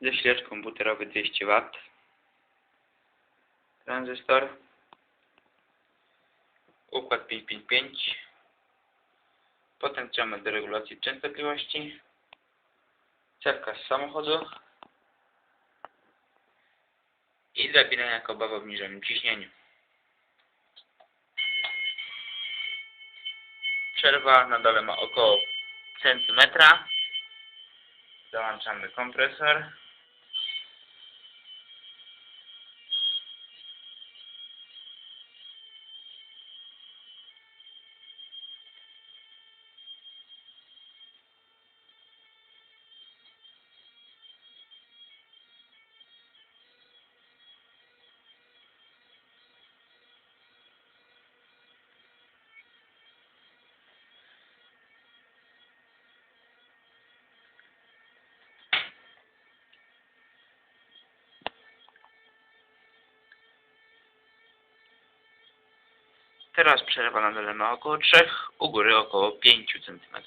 Zasilacz komputerowy 200 W. Tranzystor. Układ 555. Potencjometr do regulacji częstotliwości. Cewka z samochodu. I zapinania koba w obniżonym ciśnieniu. Przerwa na dole ma około centymetra. Załączamy kompresor. Teraz przerwa na dole około 3, u góry około 5 cm.